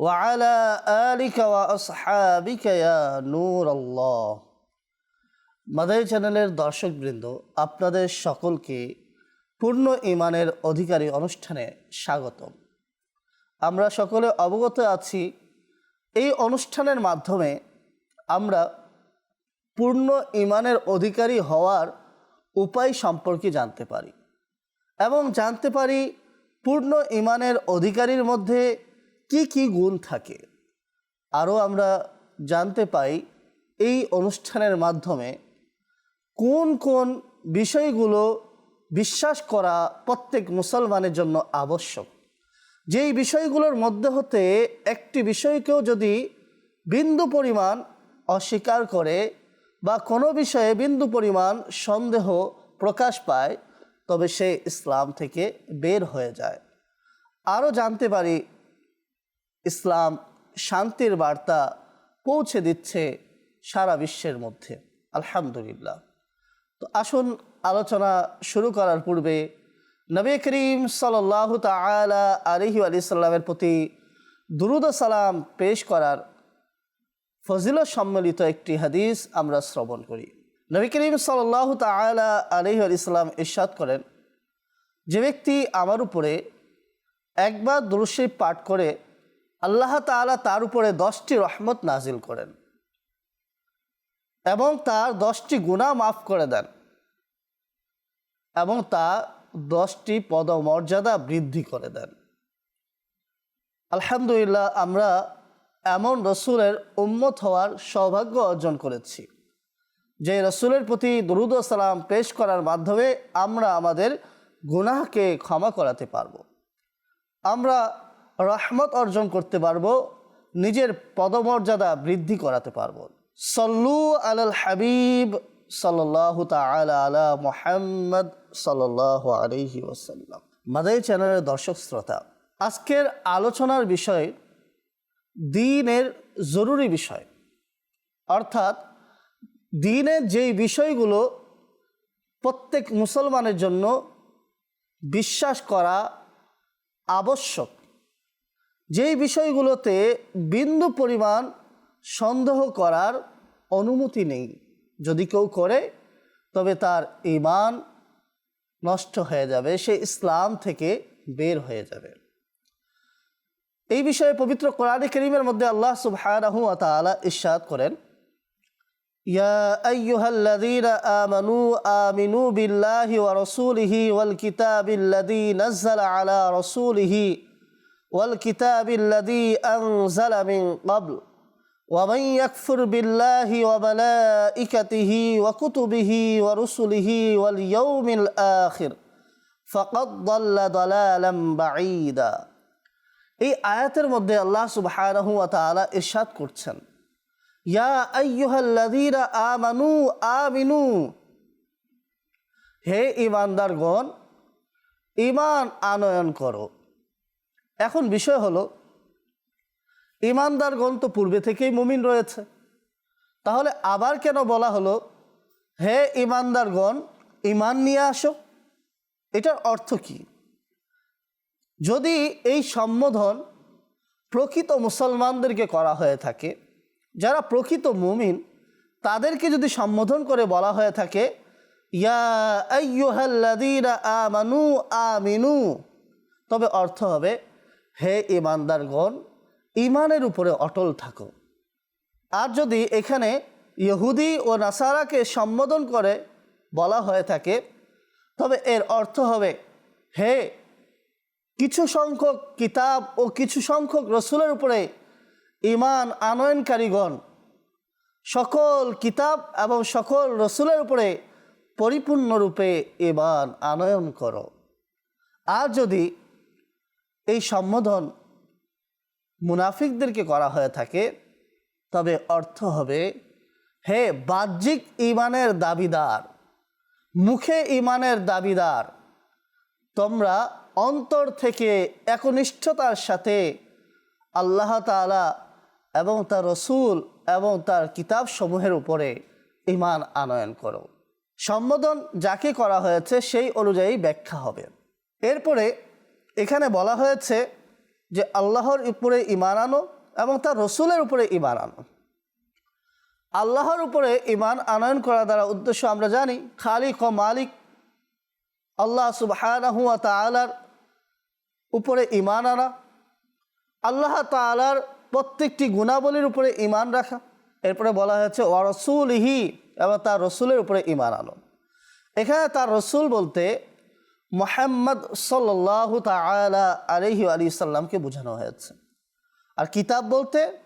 وعلى آلك وأصحابك يا نور الله মাদারি চ্যানেলের দর্শকবৃন্দ আপনাদের সকলকে পূর্ণ ইমানের অধিকারী অনুষ্ঠানে স্বাগতম আমরা সকলে অবগত আছি এই অনুষ্ঠানের মাধ্যমে আমরা পূর্ণ ইমানের অধিকারী হওয়ার উপায় সম্পর্কে জানতে পারি এবং জানতে পারি পূর্ণ ইমানের অধিকারীর মধ্যে কি কি গুণ থাকে? আরও আমরা জানতে পাই এই অনুষ্ঠানের মাধ্যমে কোন কোন বিষয়গুলো বিশ্বাস করা প্রত্যেক মুসলমানের জন্য আবশ্যক। যেই বিষয়গুলোর মধ্যে হতে একটি বিষয়কেও যদি বিন্দু পরিমাণ অস্বীকার করে বা কোনো বিষয়ে বিন্দু পরিমাণ সন্দেহ প্রকাশ পায়, তবে সে ইসলাম থেকে বের হয়ে যায়। আরও জানতে পারি ইসলাম শান্তির বার্তা পৌঁছে দিচ্ছে সারা বিশ্বের মধ্যে। আলহামদুলিল্লাহ। তো আসুন আলোচনা শুরু করার পূর্বে নবী করিম সাল্লাহ তালা আলহি আলি সাল্লামের প্রতি দুরুদ সালাম পেশ করার ফজিলত সম্মিলিত একটি হাদিস আমরা শ্রবণ করি। নবী করিম সাল্লাহ তালা আলহি আলি সাল্লাম ইরশাদ করেন, যে ব্যক্তি আমার উপরে একবার দুরুশরীফ পাঠ করে আল্লাহ তালা তার উপরে দশটি রহমত নাজিল করেন এবং তার দশটি গুণা মাফ করে দেন এবং তা দশটি পদমর্যাদা বৃদ্ধি করে দেন। আলহামদুলিল্লাহ, আমরা এমন রসুলের উম্মত হওয়ার সৌভাগ্য অর্জন করেছি। যে রসুলের প্রতি দরুদ সালাম পেশ করার মাধ্যমে আমরা আমাদের গুনাহকে ক্ষমা করাতে পারব। আমরা রহমত অর্জন করতে পারব, নিজের পদমর্যাদা বৃদ্ধি করাতে পারব। সল্লু আল হাবিব সাল্লাহ তালা মোহাম্মদ সাল্লাহ আলহি ওসাল্লাম মাদাই চ্যানেলের দর্শক শ্রোতা, আজকের আলোচনার বিষয় দিনের জরুরি বিষয়। অর্থাৎ দিনের যেই বিষয়গুলো প্রত্যেক মুসলমানের জন্য বিশ্বাস করা আবশ্যক যেই বিষয়গুলোতে বিন্দু পরিমাণ সন্দেহ করার অনুমতি নেই। যদি কেউ করে, তবে তার ইমান নষ্ট হয়ে যাবে, সে ইসলাম থেকে বের হয়ে যাবে। এই বিষয়ে পবিত্র কোরআন করিমের মধ্যে আল্লাহ সুবহানাহু ওয়া করেন, ইয়া আমিনু বিল্লাহি ওয়া রাসূলিহি ওয়াল কিতাবিল্লাযী নাযালা আলা রাসূলিহি والكتاب الذي أنزل من قبل ومن يكفر بالله وملائكته وكتبه ورسله واليوم الآخر فقد ضل ضلالا بعيدا এই আয়াতের মধ্যে আল্লাহ সুবহানাহু ওয়া তাআলা ইরশাদ করছেন ইয়া আইয়ুহাল্লাযীনা আমানু আমিনু হে ঈমানদারগণ ঈমান আনয়ন করো এখন বিষয় হলো ইমানদারগণ তো পূর্বে থেকেই মুমিন রয়েছে। তাহলে আবার কেন বলা হলো, হে ইমানদারগণ ইমান নিয়ে আসো? এটার অর্থ কি? যদি এই সম্বোধন প্রকৃত মুসলমানদেরকে করা হয়ে থাকে, যারা প্রকৃত মুমিন, তাদেরকে যদি সম্বোধন করে বলা হয়ে থাকে, ইয়া আমানু আমিনু, তবে অর্থ হবে হে ইমানদারগণ ইমানের উপরে অটল থাকো। আর যদি এখানে ইহুদি ও নাসারাকে সম্বোধন করে বলা হয়ে থাকে, তবে এর অর্থ হবে, হে, কিছু সংখ্যক কিতাব ও কিছু সংখ্যক রসুলের উপরে ইমান আনয়নকারীগণ, সকল কিতাব এবং সকল রসুলের উপরে পরিপূর্ণরূপে ইমান আনয়ন করো। আর যদি এই সম্বোধন মুনাফিকদেরকে করা হয়ে থাকে। তবে অর্থ হবে, হে বাহ্যিক ইমানের দাবিদার, মুখে ইমানের দাবিদার, তোমরা অন্তর থেকে একনিষ্ঠতার সাথে আল্লাহ তাআলা এবং তার রসুল এবং তার কিতাব সমূহের উপরে ইমান আনয়ন করো। সম্বোধন যাকে করা হয়েছে সেই অনুযায়ী ব্যাখ্যা হবে। এরপরে এখানে বলা হয়েছে যে আল্লাহর উপরে ইমান আনো এবং তার রসুলের উপরে ইমান আনো। আল্লাহর উপরে ইমান আনয়ন করা দ্বারা উদ্দেশ্য আমরা জানি, খালিক ও মালিক আল্লাহ সুবহানাহু ওয়া তাআলার উপরে ইমান আনা, আল্লাহ তাআলার প্রত্যেকটি গুণাবলীর উপরে ইমান রাখা, এরপরে বলা হয়েছে, ওয়া রসুলহি এবং তার রসুলের উপরে ইমান আনো। এখানে তার রসুল বলতে মোহাম্মদ সাল্লাহ তালা আলহি আলী সাল্লামকে বোঝানো হয়েছে। আর কিতাব বলতে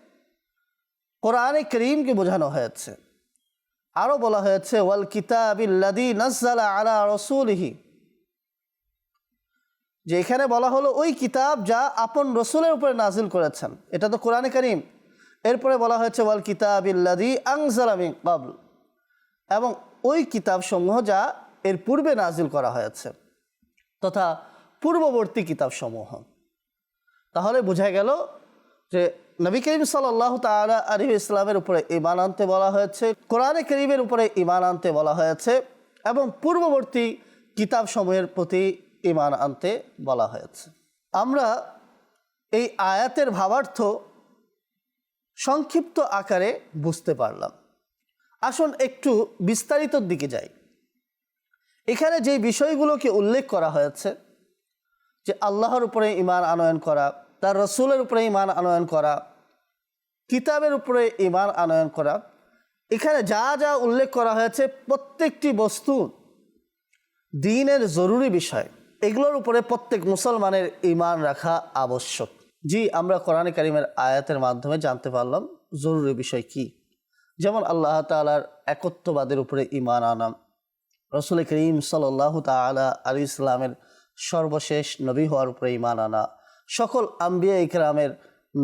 কোরআনে করিমকে বোঝানো হয়েছে। আরও বলা হয়েছে, ওয়াল কিতাবিল্লাদি নজ্জালা আলা রসুলহি। যে এখানে বলা হলো, ওই কিতাব যা আপন রসুলের উপরে নাজিল করেছেন। এটা তো কোরআনে করিম। এরপরে বলা হয়েছে, ওয়াল কিতাবিল্লাদি আংজালামি কাবল এবং ওই কিতাবসমূহ যা এর পূর্বে নাজিল করা হয়েছে। তথা পূর্ববর্তী কিতাবসমূহ। তাহলে বোঝা গেল যে নবী করিম সাল্লাহ তালা আলী ইসলামের উপরে ইমান আনতে বলা হয়েছে, কোরআনে করিমের উপরে ইমান আনতে বলা হয়েছে এবং পূর্ববর্তী কিতাবসমূহের প্রতি ইমান আনতে বলা হয়েছে। আমরা এই আয়াতের ভাবার্থ সংক্ষিপ্ত আকারে বুঝতে পারলাম। আসুন একটু বিস্তারিতর দিকে যাই। এখানে যে বিষয়গুলোকে উল্লেখ করা হয়েছে, যে আল্লাহর উপরে ইমান আনয়ন করা, তার রসুলের উপরে ইমান আনয়ন করা, কিতাবের উপরে ইমান আনয়ন করা, এখানে যা যা উল্লেখ করা হয়েছে, প্রত্যেকটি বস্তু দিনের জরুরি বিষয়। এগুলোর উপরে প্রত্যেক মুসলমানের ইমান রাখা আবশ্যক। জি, আমরা কোরআন কারিমের আয়াতের মাধ্যমে জানতে পারলাম জরুরি বিষয় কি। যেমন আল্লাহ তালার একত্ববাদের উপরে ইমান আনাম রসুল করিম সাল্লাহ তালা আলী ইসলামের সর্বশেষ নবী হওয়ার উপরে ইমান আনা। সকল আম্বিয়া ইকরামের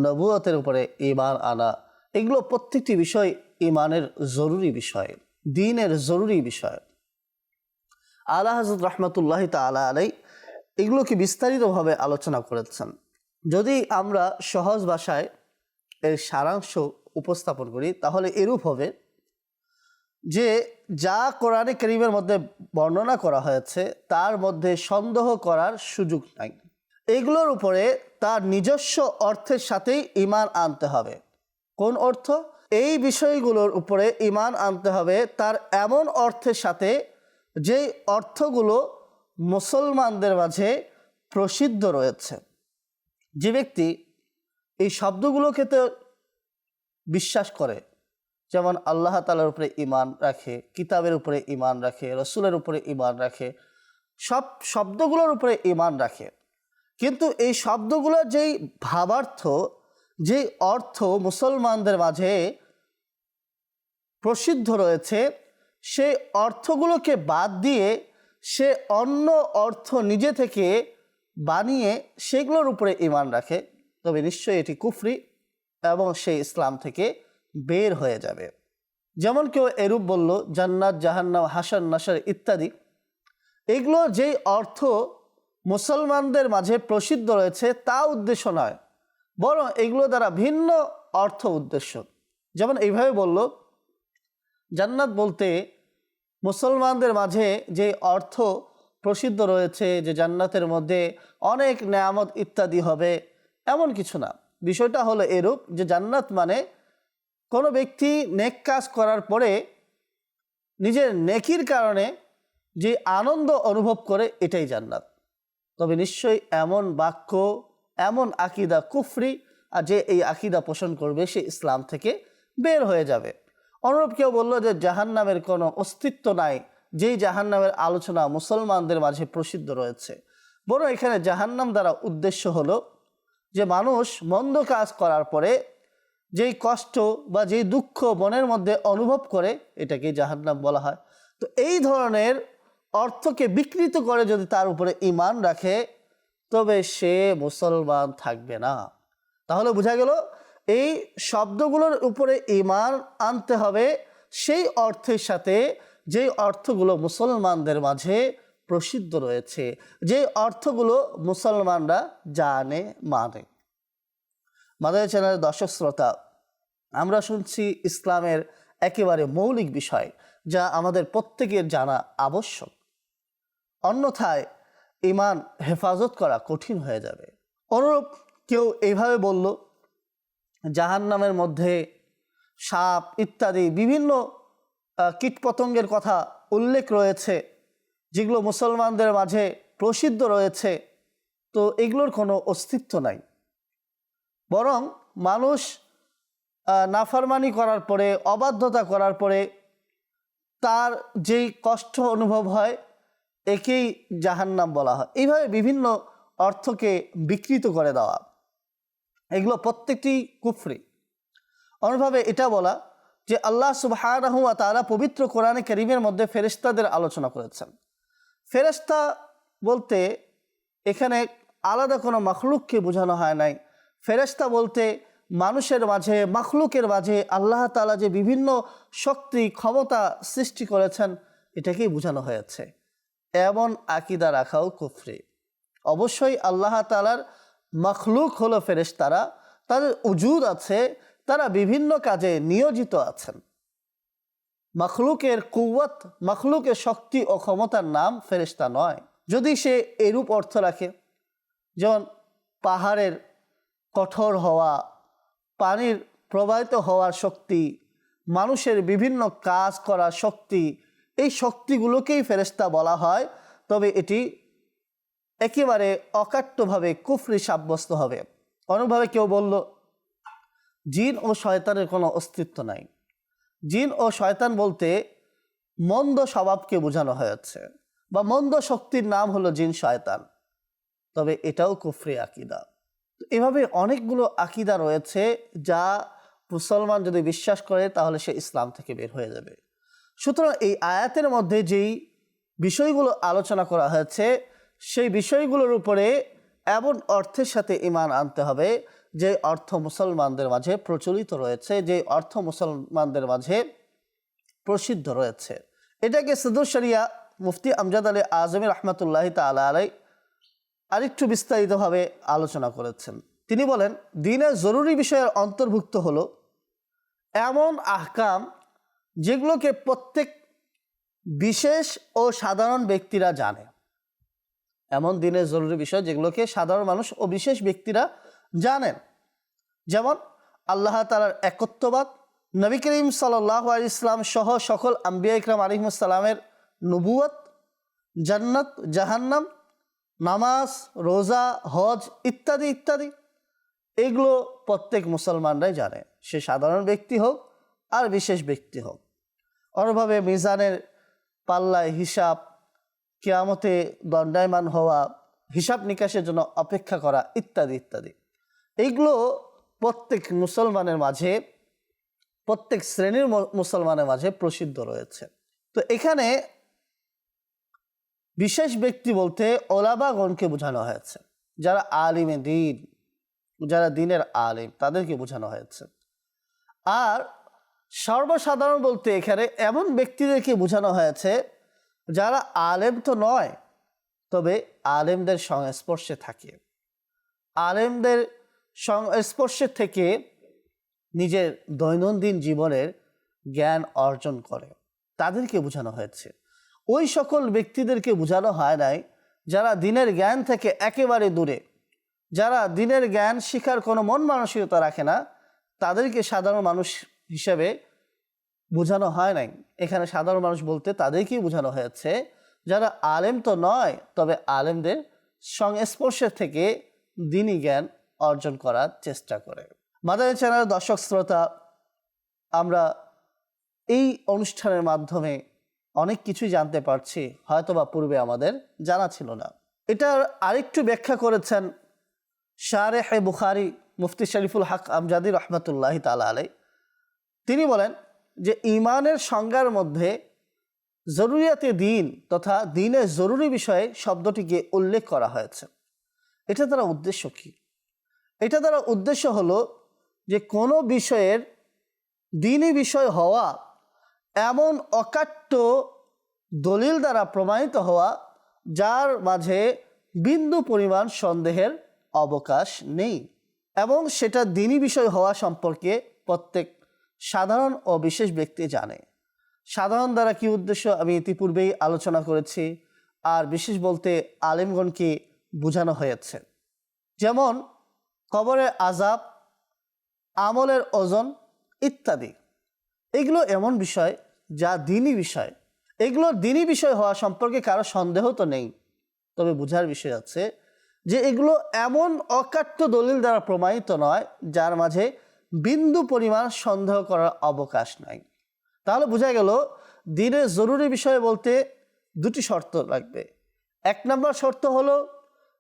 নবুয়তের উপরে ইমান আনা। এগুলো প্রত্যেকটি বিষয় ইমানের জরুরি বিষয়, দিনের জরুরি বিষয়। আল্লাহ হজরত রহমতুল্লাহ তালা আলাই এগুলোকে বিস্তারিতভাবে আলোচনা করেছেন। যদি আমরা সহজ ভাষায় এর সারাংশ উপস্থাপন করি, তাহলে এরূপ হবে যে যা কোরআনে করিমের মধ্যে বর্ণনা করা হয়েছে, তার মধ্যে সন্দেহ করার সুযোগ নাই। এগুলোর উপরে তার নিজস্ব অর্থের সাথেই ইমান আনতে হবে। কোন অর্থ? এই বিষয়গুলোর উপরে ইমান আনতে হবে তার এমন অর্থের সাথে যেই অর্থগুলো মুসলমানদের মাঝে প্রসিদ্ধ রয়েছে। যে ব্যক্তি এই শব্দগুলোকে তো বিশ্বাস করে যেমন আল্লাহ তালার উপরে ইমান রাখে, কিতাবের উপরে ইমান রাখে, রসুলের উপরে ইমান রাখে, সব শব্দগুলোর উপরে ইমান রাখে। কিন্তু এই শব্দগুলোর যেই ভাবার্থ, যেই অর্থ মুসলমানদের মাঝে প্রসিদ্ধ রয়েছে, সেই অর্থগুলোকে বাদ দিয়ে সে অন্য অর্থ নিজে থেকে বানিয়ে সেগুলোর উপরে ইমান রাখে। তবে নিশ্চয়ই এটি কুফরি এবং সে ইসলাম থেকে বের হয়ে যাবে। যেমন কেউ এরূপ বলল, জান্নাত, জাহান্নাম, হাসান, নাসার ইত্যাদি। এগুলো যেই অর্থ মুসলমানদের মাঝে প্রসিদ্ধ রয়েছে, তা উদ্দেশ্য নয়। বরং এগুলো দ্বারা ভিন্ন অর্থ উদ্দেশ্য। যেমন এইভাবে বলল, জান্নাত বলতে মুসলমানদের মাঝে যে অর্থ প্রসিদ্ধ রয়েছে, যে জান্নাতের মধ্যে অনেক নেয়ামত ইত্যাদি হবে, এমন কিছু না। বিষয়টা হলো এরূপ যে জান্নাত মানে কোনো ব্যক্তি নেক কাজ করার পরে নিজের নেকির কারণে যে আনন্দ অনুভব করে এটাই জান্নাত। তবে নিশ্চয়ই এমন বাক্য, এমন আকিদা কুফরি আর যে এই আকিদা পোষণ করবে সে ইসলাম থেকে বের হয়ে যাবে। অনুরূপ কেউ বলল যে জাহান্নামের কোনো অস্তিত্ব নাই, যেই জাহান্নামের আলোচনা মুসলমানদের মাঝে প্রসিদ্ধ রয়েছে। বরং এখানে জাহান্নাম দ্বারা উদ্দেশ্য হলো যে মানুষ মন্দ কাজ করার পরে যেই কষ্ট বা যেই দুঃখ মনের মধ্যে অনুভব করে, এটাকে জাহান্নাম বলা হয়। তো এই ধরনের অর্থকে বিকৃত করে যদি তার উপরে ইমান রাখে, তবে সে মুসলমান থাকবে না। তাহলে বোঝা গেল, এই শব্দগুলোর উপরে ইমান আনতে হবে, সেই অর্থের সাথে যে অর্থগুলো মুসলমানদের মাঝে প্রসিদ্ধ রয়েছে যে অর্থগুলো মুসলমানরা জানে মানে। মাদার চ্যানেলের দর্শক শ্রোতা, আমরা শুনছি ইসলামের একেবারে মৌলিক বিষয় যা আমাদের প্রত্যেকের জানা আবশ্যক। অন্যথায় ইমান হেফাজত করা কঠিন হয়ে যাবে। অনুরূপ কেউ এইভাবে বলল জাহান নামের মধ্যে সাপ ইত্যাদি বিভিন্ন কীটপতঙ্গের কথা উল্লেখ রয়েছে, যেগুলো মুসলমানদের মাঝে প্রসিদ্ধ রয়েছে, তো এগুলোর কোনো অস্তিত্ব নাই। বরং মানুষ নাফারমানি করার পরে, অবাধ্যতা করার পরে তার যেই কষ্ট অনুভব হয়, একেই জাহান্নাম বলা হয়। এইভাবে বিভিন্ন অর্থকে বিকৃত করে দেওয়া। এগুলো প্রত্যেকটি কুফরি। অনুভাবে এটা বলা যে আল্লাহ সুবাহ তারা পবিত্র কোরআনে করিমের মধ্যে ফেরেশতাদের আলোচনা করেছেন। ফেরেশতা বলতে এখানে আলাদা কোনো মখলুককে বোঝানো হয় নাই ফেরেশতা বলতে মানুষের মাঝে, মখলুকের মাঝে আল্লাহ তালা যে বিভিন্ন শক্তি, ক্ষমতা সৃষ্টি করেছেন, এটাকেই বোঝানো হয়েছে। এমন আকিদা রাখাও কুফরি। অবশ্যই আল্লাহ তালার মখলুক হলো ফেরেশতারা, তাদের উজুদ আছে, তারা বিভিন্ন কাজে নিয়োজিত আছেন। মখলুকের কুয়াত মখলুকের শক্তি ও ক্ষমতার নাম ফেরেশতা নয়। যদি সে এরূপ অর্থ রাখে, যেমন পাহাড়ের কঠোর হওয়া, পানির প্রবাহিত হওয়ার শক্তি, মানুষের বিভিন্ন কাজ করার শক্তি, এই শক্তিগুলোকেই ফেরেশতা বলা হয়। তবে এটি একেবারে অকাট্যভাবে কুফরি সাব্যস্ত হবে। অনুভাবে কেউ বলল, জিন ও শয়তানের কোনো অস্তিত্ব নাই। জিন ও শয়তান বলতে মন্দ স্বভাবকে বোঝানো হয়েছে বা মন্দ শক্তির নাম হলো জিন শয়তান তবে এটাও কুফরি আকিদা। এভাবে অনেকগুলো আকিদা রয়েছে যা মুসলমান যদি বিশ্বাস করে, তাহলে সে ইসলাম থেকে বের হয়ে যাবে। সুতরাং এই আয়াতের মধ্যে যেই বিষয়গুলো আলোচনা করা হয়েছে, সেই বিষয়গুলোর উপরে এমন অর্থের সাথে ইমান আনতে হবে যে অর্থ মুসলমানদের মাঝে প্রচলিত রয়েছে, যে অর্থ মুসলমানদের মাঝে প্রসিদ্ধ রয়েছে। এটাকে সদুর শরিয়া মুফতি আমজাদ আলী আজমি রহমতুল্লাহ তালা আলাই আরেকটু বিস্তারিতভাবে আলোচনা করেছেন। তিনি বলেন, দিনের জরুরি বিষয়ের অন্তর্ভুক্ত হলো এমন আহকাম যেগুলোকে প্রত্যেক বিশেষ ও সাধারণ ব্যক্তিরা জানে। এমন দিনের জরুরি বিষয় যেগুলোকে সাধারণ মানুষ ও বিশেষ ব্যক্তিরা জানেন। যেমন, আল্লাহ তালার একত্ববাদ, নবী করিম সাল্লাহ ইসলাম সহ সকল আম্বিয়া ইকরাম আলিমসাল্লামের নবুয়ত জান্নাত, জাহান্নাম নামাজ, রোজা, হজ ইত্যাদি ইত্যাদি। এগুলো প্রত্যেক মুসলমানরাই জানে। সে সাধারণ ব্যক্তি হোক আর বিশেষ ব্যক্তি হোক। অনুভাবে মিজানের পাল্লায় হিসাব, কেয়ামতে দণ্ডায়মান হওয়া, হিসাব নিকাশের জন্য অপেক্ষা করা ইত্যাদি ইত্যাদি। এইগুলো প্রত্যেক মুসলমানের মাঝে, প্রত্যেক শ্রেণির মুসলমানের মাঝে প্রসিদ্ধ রয়েছে। তো এখানে বিশেষ ব্যক্তি বলতে ওলাবাগণকে বোঝানো হয়েছে, যারা আলিমে দিন, যারা দিনের আলিম, তাদেরকে বোঝানো হয়েছে। আর সর্বসাধারণ বলতে এখানে এমন ব্যক্তিদেরকে বোঝানো হয়েছে, যারা আলেম তো নয়, তবে আলেমদের সংস্পর্শে থাকে। আলেমদের সংস্পর্শে থেকে নিজের দৈনন্দিন জীবনের জ্ঞান অর্জন করে। তাদেরকে বোঝানো হয়েছে। ওই সকল ব্যক্তিদেরকে বোঝানো হয় নাই যারা দিনের জ্ঞান থেকে একেবারে দূরে। যারা দিনের জ্ঞান শিখার কোনো মন মানসিকতা রাখে না, তাদেরকে সাধারণ মানুষ হিসেবে বোঝানো হয় নাই। এখানে সাধারণ মানুষ বলতে তাদেরকেই বোঝানো হয়েছে। যারা আলেম তো নয়, তবে আলেমদের সংস্পর্শে থেকে দিনই জ্ঞান অর্জন করার চেষ্টা করে। মাদানী চ্যানেলের দর্শক শ্রোতা, আমরা এই অনুষ্ঠানের মাধ্যমে অনেক কিছুই জানতে পারছি, হয়তোবা পূর্বে আমাদের জানা ছিল না। এটার আরেকটু ব্যাখ্যা করেছেন শারে হে বুখারি মুফতি শরীফুল হক আমজাদি রহমতুল্লাহ তালা আলাই তিনি বলেন যে ইমানের সংজ্ঞার মধ্যে জরুরিয়াতে দিন তথা দিনের জরুরি বিষয়ে শব্দটিকে উল্লেখ করা হয়েছে। এটা তারা উদ্দেশ্য কী? এটা দ্বারা উদ্দেশ্য হলো যে, কোনো বিষয়ের দিনই বিষয় হওয়া এমন অকাট্য দলিল দ্বারা প্রমাণিত হওয়া, যার মাঝে বিন্দু পরিমাণ সন্দেহের অবকাশ নেই। এবং সেটা দিনই বিষয় হওয়া সম্পর্কে প্রত্যেক সাধারণ ও বিশেষ ব্যক্তি জানে। সাধারণ দ্বারা কি উদ্দেশ্য আমি ইতিপূর্বেই আলোচনা করেছি, আর বিশেষ বলতে আলিমগণকে বোঝানো হয়েছে। যেমন কবরের আজাব আমলের ওজন ইত্যাদি। এগুলো এমন বিষয় যা দিনই বিষয়। এগুলো দিনই বিষয় হওয়া সম্পর্কে কারও সন্দেহ তো নেই। তবে বোঝার বিষয় আছে যে এগুলো এমন অকাট্য দলিল দ্বারা প্রমাণিত নয়, যার মাঝে বিন্দু পরিমাণ সন্দেহ করার অবকাশ নাই। তাহলে বোঝা গেল দিনের জরুরি বিষয় বলতে দুটি শর্ত লাগবে। এক নম্বর শর্ত হলো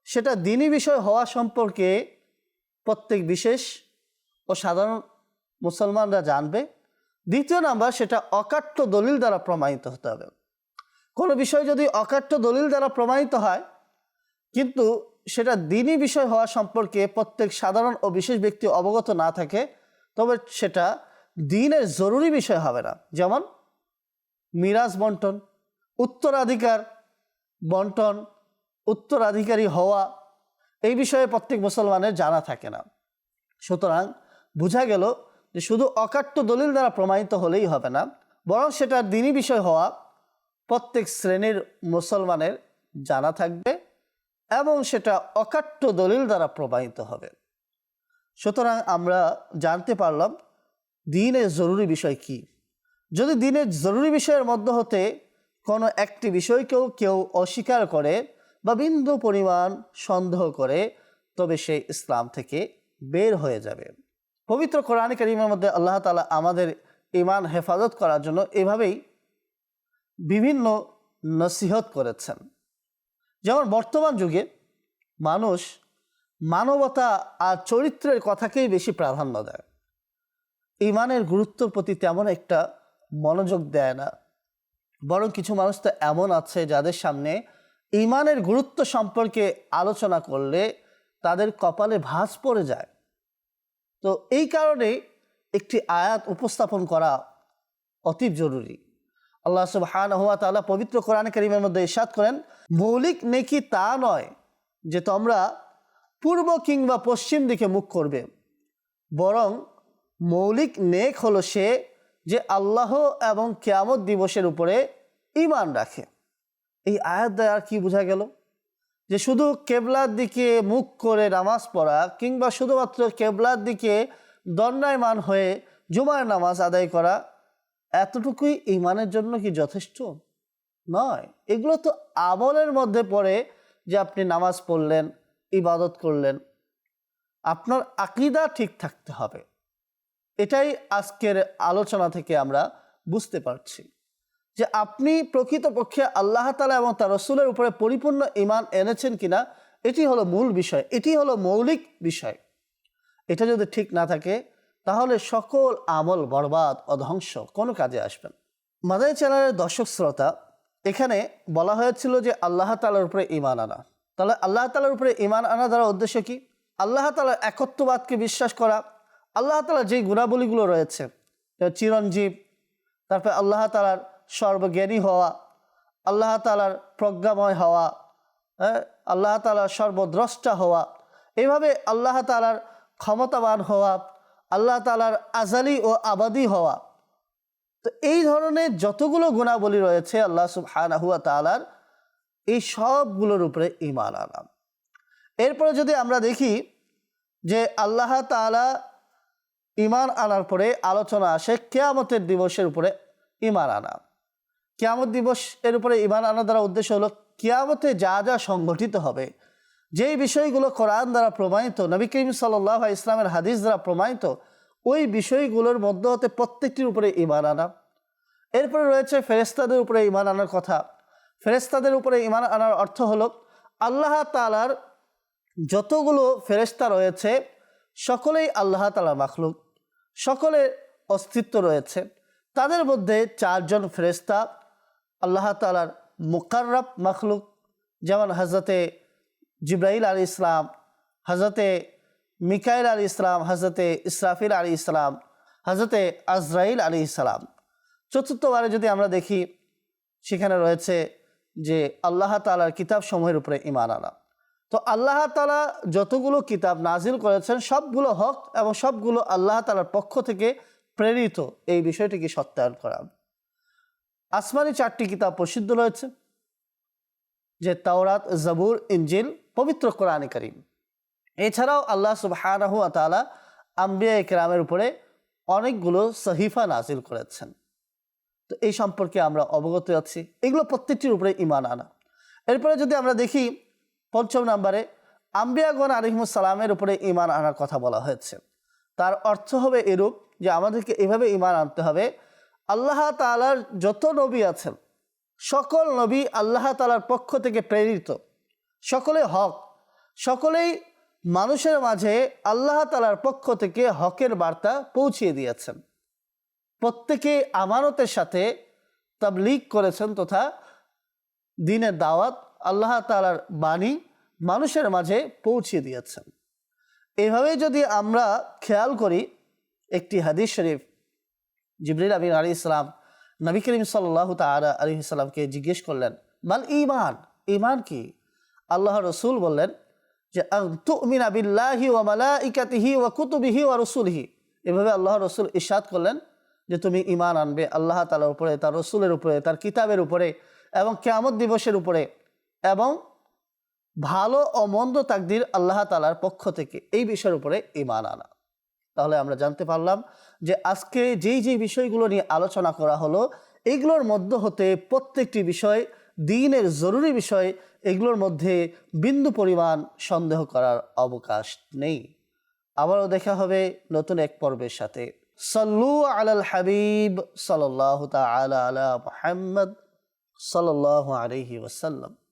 সেটা দিনই বিষয় হওয়া সম্পর্কে প্রত্যেক বিশেষ ও সাধারণ মুসলমানরা জানবে। দ্বিতীয় নাম্বার, সেটা অকাট্য দলিল দ্বারা প্রমাণিত হতে হবে। কোনো বিষয় যদি অকাট্য দলিল দ্বারা প্রমাণিত হয়, কিন্তু সেটা দিনই বিষয় হওয়া সম্পর্কে প্রত্যেক সাধারণ ও বিশেষ ব্যক্তি অবগত না থাকে, তবে সেটা দিনের জরুরি বিষয় হবে না। যেমন মিরাজ বন্টন, উত্তরাধিকার বন্টন, উত্তরাধিকারী হওয়া, এই বিষয়ে প্রত্যেক মুসলমানের জানা থাকে না। সুতরাং বোঝা গেল যে শুধু অকাট্য দলিল দ্বারা প্রমাণিত হলেই হবে না, বরং সেটা দিনই বিষয় হওয়া প্রত্যেক শ্রেণির মুসলমানের জানা থাকবে এবং সেটা অকাট্য দলিল দ্বারা প্রমাণিত হবে। সুতরাং আমরা জানতে পারলাম দিনের জরুরি বিষয় কি। যদি দিনের জরুরি বিষয়ের মধ্যে হতে কোনো একটি বিষয়কেও কেউ অস্বীকার করে বা বিন্দু পরিমাণ সন্দেহ করে, তবে সে ইসলাম থেকে বের হয়ে যাবে। পবিত্র কোরআন করিমের মধ্যে আল্লাহ তালা আমাদের ইমান হেফাজত করার জন্য এভাবেই বিভিন্ন নসিহত করেছেন। যেমন বর্তমান যুগে মানুষ মানবতা আর চরিত্রের কথাকেই বেশি প্রাধান্য দেয়। ইমানের গুরুত্বর প্রতি তেমন একটা মনোযোগ দেয় না। বরং কিছু মানুষ তো এমন আছে যাদের সামনে ইমানের গুরুত্ব সম্পর্কে আলোচনা করলে তাদের কপালে ভাঁজ পড়ে যায়। তো এই কারণে একটি আয়াত উপস্থাপন করা অতীব জরুরি। আল্লাহ সুবহান হুয়া তাআলা পবিত্র কোরআন করিমের মধ্যে ইরশাদ করেন, মৌলিক নেকি তা নয় যে তোমরা পূর্ব কিংবা পশ্চিম দিকে মুখ করবে, বরং মৌলিক নেক হলো সে যে আল্লাহ এবং কেয়ামত দিবসের উপরে ইমান রাখে। এই আয়াত দ্বারা কি বোঝা গেল? যে শুধু কেবলার দিকে মুখ করে নামাজ পড়া কিংবা শুধুমাত্র কেবলার দিকে দণ্ডায়মান হয়ে জুমার নামাজ আদায় করা, এতটুকুই ইমানের জন্য কি যথেষ্ট? নয়। এগুলো তো আমলের মধ্যে পড়ে যে আপনি নামাজ পড়লেন, ইবাদত করলেন। আপনার আকিদা ঠিক থাকতে হবে। এটাই আজকের আলোচনা থেকে আমরা বুঝতে পারছি। যে আপনি প্রকৃতপক্ষে আল্লাহ তালা এবং তার রসুলের উপরে পরিপূর্ণ ইমান এনেছেন কিনা, এটি হলো মূল বিষয়, এটি হলো মৌলিক বিষয়। এটা যদি ঠিক না থাকে, তাহলে সকল আমল বরবাদ অধ্বংস কোনো কাজে আসবেন মাদাই চ্যানেলের দর্শক শ্রোতা, এখানে বলা হয়েছিল যে আল্লাহ তালার উপরে ইমান আনা। তাহলে আল্লাহ তালার উপরে ইমান আনা দ্বারা উদ্দেশ্য কি? আল্লাহ তালার একত্ববাদকে বিশ্বাস করা, আল্লাহ তালার যে গুণাবলীগুলো রয়েছে চিরঞ্জীব, তারপরে আল্লাহ তালার সর্বজ্ঞানী হওয়া, আল্লাহ তালার প্রজ্ঞাময় হওয়া হ্যাঁ আল্লাহ তালার সর্বদ্রষ্টা হওয়া এইভাবে আল্লাহ তালার ক্ষমতাবান হওয়া, আল্লাহ তালার আজালি ও আবাদি হওয়া। তো এই ধরনের যতগুলো গুণাবলী রয়েছে আল্লাহ সুবহানাহুয়া তালার এই সবগুলোর উপরে ইমান আনাম এরপরে যদি আমরা দেখি যে আল্লাহ তালা ইমান আনার পরে আলোচনা আসে, কেয়ামতের দিবসের উপরে ইমান আনা। কেয়ামত দিবস এর উপরে ইমান আনা দ্বারা উদ্দেশ্য হলো, কেয়ামতে যা যা সংগঠিত হবে, যেই বিষয়গুলো কোরআন দ্বারা প্রমাণিত, নবী করিম সাল্লাহ ইসলামের হাদিস দ্বারা প্রমাণিত, ওই বিষয়গুলোর মধ্য হতে প্রত্যেকটির উপরে ইমান আনা। এরপরে রয়েছে ফেরেস্তাদের উপরে ইমান আনার কথা। ফেরেস্তাদের উপরে ইমান আনার অর্থ হলো, আল্লাহ তালার যতগুলো ফেরেস্তা রয়েছে, সকলেই আল্লাহ তালার মাখলুক, সকলের অস্তিত্ব রয়েছে। তাদের মধ্যে চারজন ফেরেস্তা আল্লাহ তালার মুকাররব মখলুক, যেমন হজরতে জিব্রাহিল আলী ইসলাম হজরতে মিকাইল আলী ইসলাম হজরতে ইসরাফিল আলী ইসলাম হজরতে আজরাইল আলী ইসলাম চতুর্থবারে যদি আমরা দেখি, সেখানে রয়েছে যে আল্লাহ তালার কিতাব সমূহের উপরে ইমান আনা। তো আল্লাহ তালা যতগুলো কিতাব নাজিল করেছেন, সবগুলো হক এবং সবগুলো আল্লাহ তালার পক্ষ থেকে প্রেরিত। এই বিষয়টিকে সত্যায়ন করা। আসমানি চারটি কিতাব প্রসিদ্ধ রয়েছে, যে তাওরাত, জাবুর ইঞ্জিল পবিত্র কোরআন করিম। এছাড়াও আল্লাহ তালা আম্বিয়া ইকরামের উপরে অনেকগুলো সহিফা নাজিল করেছেন। তো এই সম্পর্কে আমরা অবগত আছি। এগুলো প্রত্যেকটির উপরে ইমান আনা। এরপরে যদি আমরা দেখি, পঞ্চম নম্বরে, আম্বিয়াগণ আলিমুসালামের উপরে ইমান আনার কথা বলা হয়েছে। তার অর্থ হবে এরূপ যে আমাদেরকে এভাবে ইমান আনতে হবে আল্লাহ তালার যত নবী আছেন, সকল নবী আল্লাহ তালার পক্ষ থেকে প্রেরিত। সকলে হক, সকলেই মানুষের মাঝে আল্লাহ তালার পক্ষ থেকে হকের বার্তা পৌঁছিয়ে দিয়েছেন। প্রত্যেকে আমানতের সাথে তাবলিগ করেছেন তথা দিনের দাওয়াত আল্লাহ তালার বাণী মানুষের মাঝে পৌঁছিয়ে দিয়েছেন। এভাবে যদি আমরা খেয়াল করি, একটি হাদিস শরীফ জিবরিল আবিন আলী ইসলাম নবী করিম সাল্লাহ তালা আলী ইসলামকে জিজ্ঞেস করলেন মাল ইমান ইমান কি? আল্লাহ রসুল বললেন যে তুমিন আবিল্লাহি ওয়া মালা ইকাতিহি ওয়া কুতুবিহি ওয়া রসুলহি। এভাবে আল্লাহ রসুল ইশাদ করলেন যে, তুমি ইমান আনবে আল্লাহ তালার উপরে, তার রসুলের উপরে, তার কিতাবের উপরে এবং কেয়ামত দিবসের উপরে এবং ভালো ও মন্দ তাকদির আল্লাহ তালার পক্ষ থেকে। এই বিষয়ের উপরে ইমান আনা। তাহলে আমরা জানতে পারলাম যে আজকে যেই যেই বিষয়গুলো নিয়ে আলোচনা করা হলো, এগুলোর মধ্য হতে প্রত্যেকটি বিষয়, দিনের জরুরি বিষয়, এগুলোর মধ্যে বিন্দু পরিমাণ সন্দেহ করার অবকাশ নেই। আবারও দেখা হবে নতুন এক পর্বের সাথে। সল্লু আলাল হাবিব সাল্লাহ তালা আলা মোহাম্মদ সাল্লাহ আলহি ওসাল্লাম